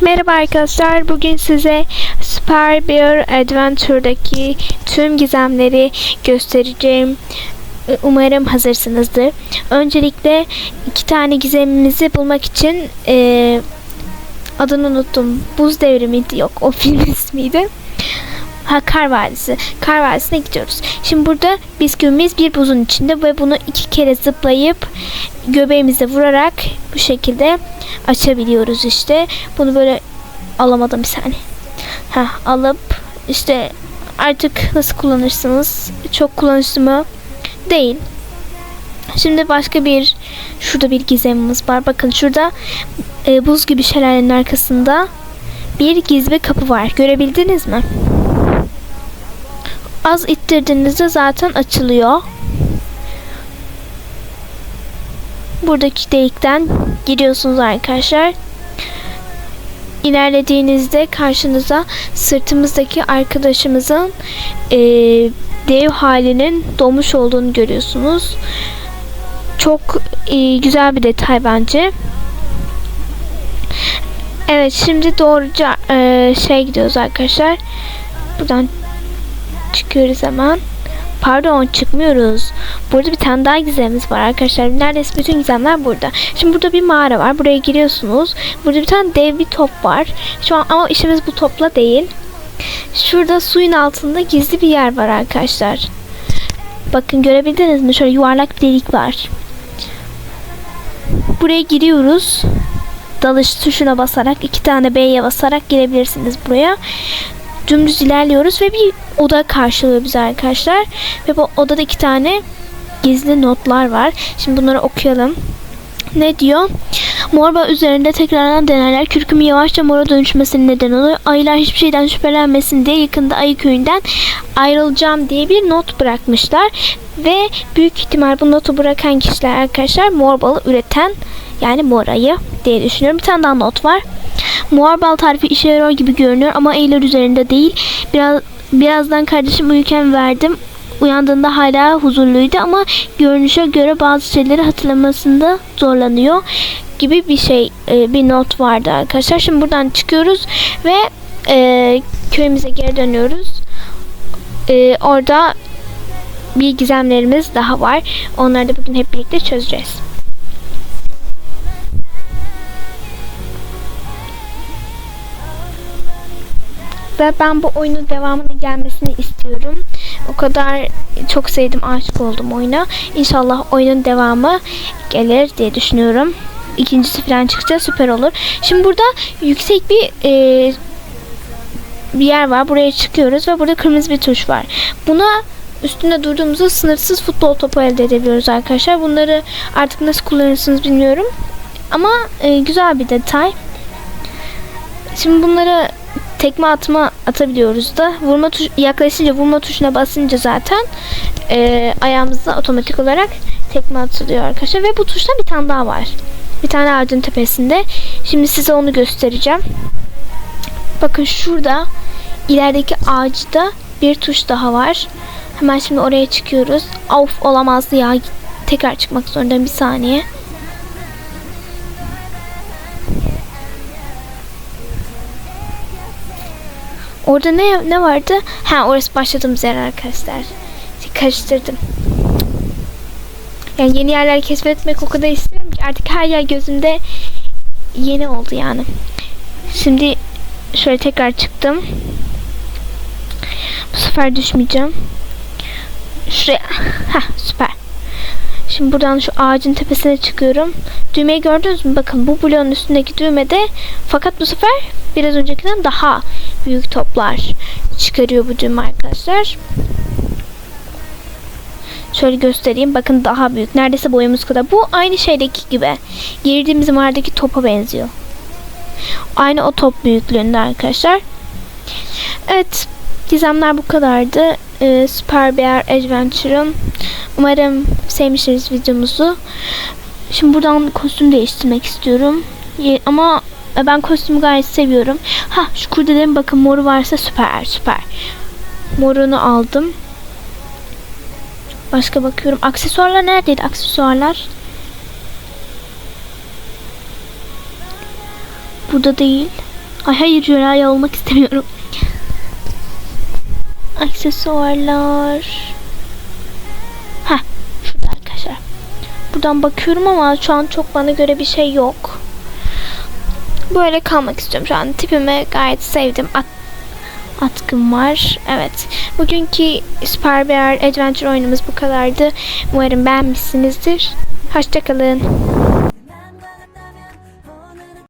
Merhaba arkadaşlar. Bugün size Super Bear Adventure'daki tüm gizemleri göstereceğim. Umarım hazırsınızdır. Öncelikle iki tane gizemimizi bulmak için eee, adını unuttum. Buz devrimiydi. Yok o film ismiydi. Ha Kar Vadisi. Kar Vadisi'ne gidiyoruz. Şimdi burada bisküvimiz bir buzun içinde ve bunu iki kere zıplayıp göbeğimize vurarak bu şekilde açabiliyoruz işte. Bunu böyle alamadım bir saniye. Ha alıp işte artık nasıl kullanırsınız? Çok kullanışlı mı? Değil. Şimdi başka bir şurada bir gizemimiz var. Bakın şurada e, buz gibi şelalenin arkasında bir gizli kapı var. Görebildiniz mi? Az ittirdiğinizde zaten açılıyor. Buradaki delikten giriyorsunuz arkadaşlar. İlerlediğinizde karşınıza sırtımızdaki arkadaşımızın eee, dev halinin doğmuş olduğunu görüyorsunuz. Çok eee, güzel bir detay bence. Evet şimdi doğruca eee, şey gidiyoruz arkadaşlar. Buradan çıkıyoruz hemen. Pardon çıkmıyoruz. Burada bir tane daha gizemimiz var arkadaşlar. Neredeyse bütün gizemler burada. Şimdi burada bir mağara var. Buraya giriyorsunuz. Burada bir tane dev bir top var. Şu an ama işimiz bu topla değil. Şurada suyun altında gizli bir yer var arkadaşlar. Bakın görebildiniz mi? Şöyle yuvarlak bir delik var. Buraya giriyoruz. Dalış tuşuna basarak iki tane B'ye basarak girebilirsiniz buraya dümdüz ilerliyoruz ve bir oda karşılıyor bizi arkadaşlar. Ve bu odada iki tane gizli notlar var. Şimdi bunları okuyalım. Ne diyor? Morba üzerinde tekrardan denerler kürkümü yavaşça mora dönüşmesine neden olur. Ayılar hiçbir şeyden şüphelenmesin diye yakında ayı köyünden ayrılacağım diye bir not bırakmışlar. Ve büyük ihtimal bu notu bırakan kişiler arkadaşlar morbalı üreten yani morayı diye düşünüyorum. Bir tane daha not var. Muharbal tarifi işe yarıyor gibi görünüyor ama Eylül üzerinde değil. Biraz birazdan kardeşim uyurken verdim. Uyandığında hala huzurluydu ama görünüşe göre bazı şeyleri hatırlamasında zorlanıyor gibi bir şey e, bir not vardı arkadaşlar. Şimdi buradan çıkıyoruz ve e, köyümüze geri dönüyoruz. E, orada bir gizemlerimiz daha var. Onları da bugün hep birlikte çözeceğiz. Ve ben bu oyunun devamının gelmesini istiyorum. O kadar çok sevdim, aşık oldum oyuna. İnşallah oyunun devamı gelir diye düşünüyorum. İkincisi falan çıkacak süper olur. Şimdi burada yüksek bir e, bir yer var. Buraya çıkıyoruz ve burada kırmızı bir tuş var. Buna üstünde durduğumuzda sınırsız futbol topu elde edebiliyoruz arkadaşlar. Bunları artık nasıl kullanırsınız bilmiyorum. Ama e, güzel bir detay. Şimdi bunları tekme atma atabiliyoruz da vurma tuş yaklaşınca vurma tuşuna basınca zaten e, ayağımızda otomatik olarak tekme atılıyor arkadaşlar ve bu tuşta bir tane daha var. Bir tane ağacın tepesinde. Şimdi size onu göstereceğim. Bakın şurada ilerideki ağaçta bir tuş daha var. Hemen şimdi oraya çıkıyoruz. Of olamazdı ya. Tekrar çıkmak zorundayım bir saniye. Orada ne ne vardı? Ha orası başladığımız yer arkadaşlar. Karıştırdım. Yani yeni yerler keşfetmek o kadar istiyorum ki artık her yer gözümde yeni oldu yani. Şimdi şöyle tekrar çıktım. Bu sefer düşmeyeceğim. Şuraya. Ha süper. Şimdi buradan şu ağacın tepesine çıkıyorum. Düğmeyi gördünüz mü? Bakın bu bloğun üstündeki düğmede fakat bu sefer biraz öncekinden daha büyük toplar çıkarıyor bu düğme arkadaşlar. Şöyle göstereyim. Bakın daha büyük. Neredeyse boyumuz kadar. Bu aynı şeydeki gibi. Girdiğimiz mağaradaki topa benziyor. Aynı o top büyüklüğünde arkadaşlar. Evet. Gizemler bu kadardı. Ee, Super Bear Adventure'ın. Umarım sevmişsiniz videomuzu. Şimdi buradan kostüm değiştirmek istiyorum. Ama ben kostümü gayet seviyorum. Ha şu kurdelerin bakın moru varsa süper süper. Morunu aldım. Başka bakıyorum. Aksesuarlar neredeydi aksesuarlar? Burada değil. Ay hayır Jüra'ya olmak istemiyorum. Aksesuarlar. Heh şurada arkadaşlar. Buradan bakıyorum ama şu an çok bana göre bir şey yok. Böyle kalmak istiyorum şu an. Tipimi gayet sevdim. At atkım var. Evet. Bugünkü Super Bear Adventure oyunumuz bu kadardı. Umarım beğenmişsinizdir. Hoşçakalın.